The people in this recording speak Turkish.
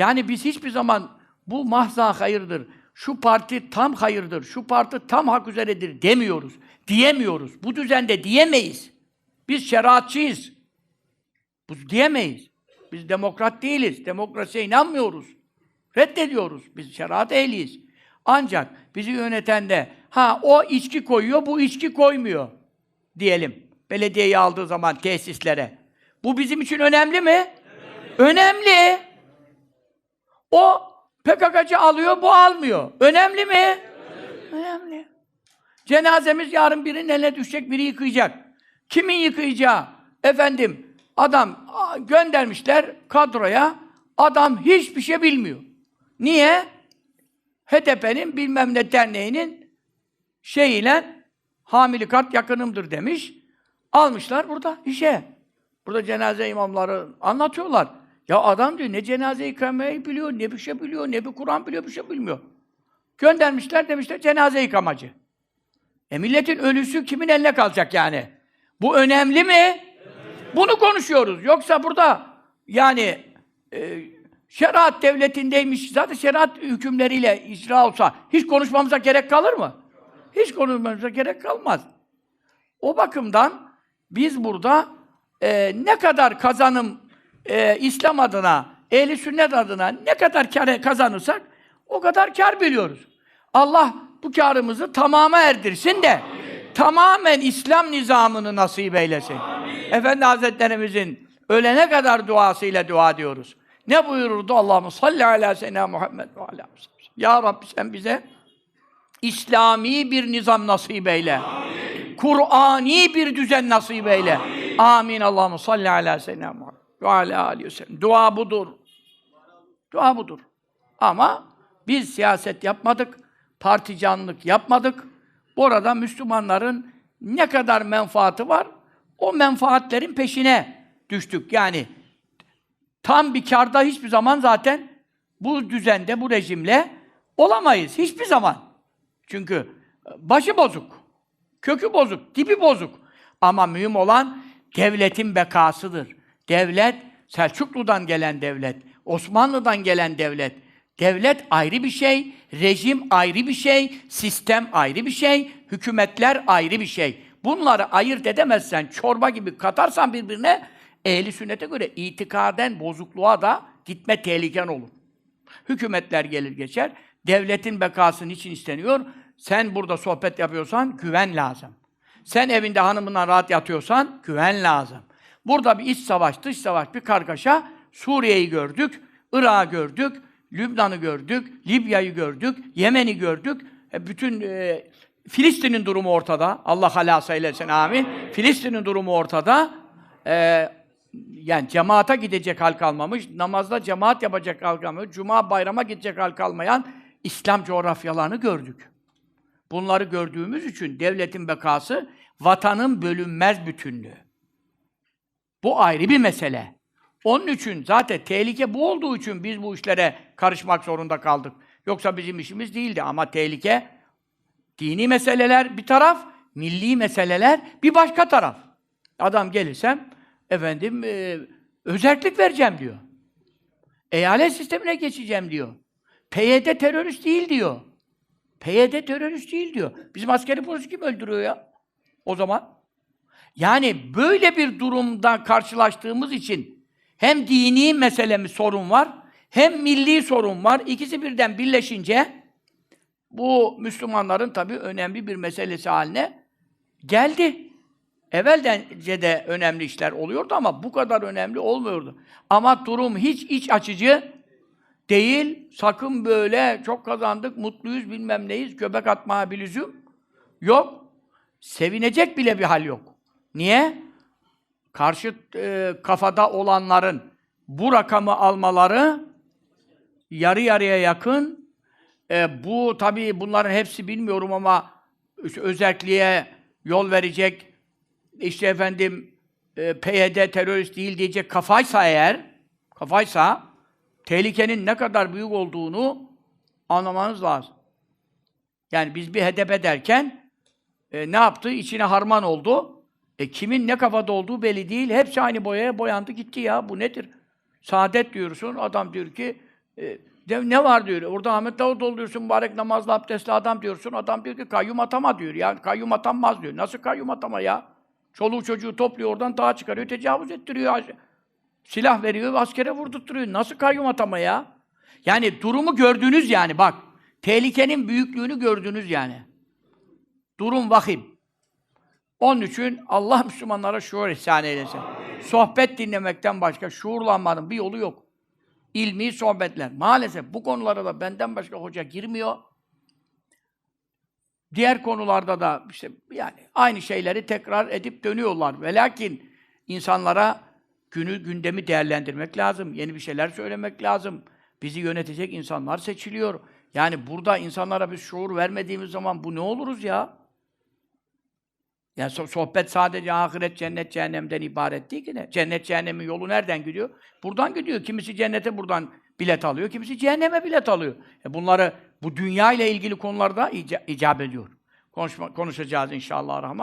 Yani biz hiçbir zaman bu mahza hayırdır, şu parti tam hayırdır, şu parti tam hak üzeredir demiyoruz. Diyemiyoruz. Bu düzende diyemeyiz. Biz şeriatçıyız. Bu diyemeyiz. Biz demokrat değiliz. Demokrasiye inanmıyoruz. Reddediyoruz. Biz şeriat ehliyiz. Ancak bizi yöneten de ha o içki koyuyor, bu içki koymuyor diyelim. Belediyeyi aldığı zaman tesislere. Bu bizim için önemli mi? Önemli. O PKK'cı alıyor, bu almıyor. Önemli mi? Önemli. Cenazemiz yarın birinin eline düşecek, biri yıkayacak. Kimin yıkayacağı? Efendim, adam göndermişler kadroya, adam hiçbir şey bilmiyor. Niye? HDP'nin bilmem ne derneğinin şeyiyle hamili kart yakınımdır demiş. Almışlar burada işe. Burada cenaze imamları anlatıyorlar. Ya adam diyor ne cenaze yıkamayı biliyor, ne bir şey biliyor, ne bir Kur'an biliyor, bir şey bilmiyor. Göndermişler demişler cenaze yıkamacı. E milletin ölüsü kimin eline kalacak yani? Bu önemli mi? Bunu konuşuyoruz. Yoksa burada yani e, şeriat devletindeymiş, zaten şeriat hükümleriyle icra olsa hiç konuşmamıza gerek kalır mı? Hiç konuşmamıza gerek kalmaz. O bakımdan biz burada e, ne kadar kazanım e, İslam adına, ehli sünnet adına ne kadar kar kazanırsak o kadar kar biliyoruz. Allah bu karımızı tamama erdirsin de tamamen İslam nizamını nasip eylesin. Efendi Hazretlerimizin ölene kadar duasıyla dua ediyoruz. Ne buyururdu Allah'ım salli ala seyyidina Muhammed ve ala Ya Rabbi sen bize İslami bir nizam nasip eyle. Kur'ani bir düzen nasip eyle. Amin. Allahu salli ala seyyidina Muhammed ve ala aleyhi. Dua budur. Dua budur. Ama biz siyaset yapmadık, particanlık yapmadık. Burada Müslümanların ne kadar menfaati var, o menfaatlerin peşine düştük. Yani tam bir karda hiçbir zaman zaten bu düzende, bu rejimle olamayız. Hiçbir zaman. Çünkü başı bozuk, kökü bozuk, tipi bozuk. Ama mühim olan devletin bekasıdır. Devlet, Selçuklu'dan gelen devlet, Osmanlı'dan gelen devlet. Devlet ayrı bir şey, rejim ayrı bir şey, sistem ayrı bir şey, hükümetler ayrı bir şey. Bunları ayırt edemezsen, çorba gibi katarsan birbirine, ehli sünnete göre itikaden bozukluğa da gitme tehliken olur. Hükümetler gelir geçer, devletin bekası için isteniyor? Sen burada sohbet yapıyorsan güven lazım. Sen evinde hanımından rahat yatıyorsan güven lazım. Burada bir iç savaş, dış savaş, bir kargaşa. Suriye'yi gördük, Irak'ı gördük, Lübnan'ı gördük, Libya'yı gördük, Yemen'i gördük. E, bütün e, Filistin'in durumu ortada. Allah halasa eylesin, amin. Filistin'in durumu ortada. E, yani cemaata gidecek hal kalmamış, namazda cemaat yapacak hal kalmamış, cuma bayrama gidecek hal kalmayan İslam coğrafyalarını gördük. Bunları gördüğümüz için devletin bekası, vatanın bölünmez bütünlüğü. Bu ayrı bir mesele. Onun için zaten tehlike bu olduğu için biz bu işlere karışmak zorunda kaldık. Yoksa bizim işimiz değildi ama tehlike dini meseleler bir taraf, milli meseleler bir başka taraf. Adam gelirsem efendim e, özellik vereceğim diyor. Eyalet sistemine geçeceğim diyor. PYD terörist değil diyor. PYD terörist değil diyor. Bizim askeri polisi kim öldürüyor ya? O zaman. Yani böyle bir durumda karşılaştığımız için hem dini meselemiz sorun var, hem milli sorun var. İkisi birden birleşince bu Müslümanların tabii önemli bir meselesi haline geldi. Evvelden de önemli işler oluyordu ama bu kadar önemli olmuyordu. Ama durum hiç iç açıcı değil. Sakın böyle çok kazandık, mutluyuz, bilmem neyiz, göbek atmaya bir lüzum yok. Sevinecek bile bir hal yok. Niye? Karşı e, kafada olanların bu rakamı almaları yarı yarıya yakın. E, bu tabii bunların hepsi bilmiyorum ama özelliğe yol verecek işte efendim e, PYD terörist değil diyecek kafaysa eğer kafaysa tehlikenin ne kadar büyük olduğunu anlamanız lazım. Yani biz bir HDP derken e, ne yaptı? İçine harman oldu. E kimin ne kafada olduğu belli değil. Hepsi aynı boyaya boyandı gitti ya. Bu nedir? Saadet diyorsun. Adam diyor ki E, de- ne var diyor. Orada Ahmet Davutoğlu diyorsun, mübarek namazlı abdestli adam diyorsun. Adam diyor ki kayyum atama diyor. Ya kayyum atanmaz diyor. Nasıl kayyum atama ya? Çoluğu çocuğu topluyor oradan dağa çıkarıyor, tecavüz ettiriyor. Silah veriyor, askere vurdurtturuyor. Nasıl kayyum atama ya? Yani durumu gördünüz yani bak. Tehlikenin büyüklüğünü gördünüz yani. Durum vahim. Onun için Allah Müslümanlara şuur ihsan eylesin. Sohbet dinlemekten başka şuurlanmanın bir yolu yok. İlmi sohbetler. Maalesef bu konulara da benden başka hoca girmiyor. Diğer konularda da işte yani aynı şeyleri tekrar edip dönüyorlar. Ve lakin insanlara günü gündemi değerlendirmek lazım. Yeni bir şeyler söylemek lazım. Bizi yönetecek insanlar seçiliyor. Yani burada insanlara bir şuur vermediğimiz zaman bu ne oluruz ya? Yani so- sohbet sadece ahiret, cennet, cehennemden ibaret değil ki ne? Cennet, cehennemin yolu nereden gidiyor? Buradan gidiyor. Kimisi cennete buradan bilet alıyor, kimisi cehenneme bilet alıyor. E bunları bu dünya ile ilgili konularda ica- icap ediyor. Konuşma, konuşacağız inşallah rahman.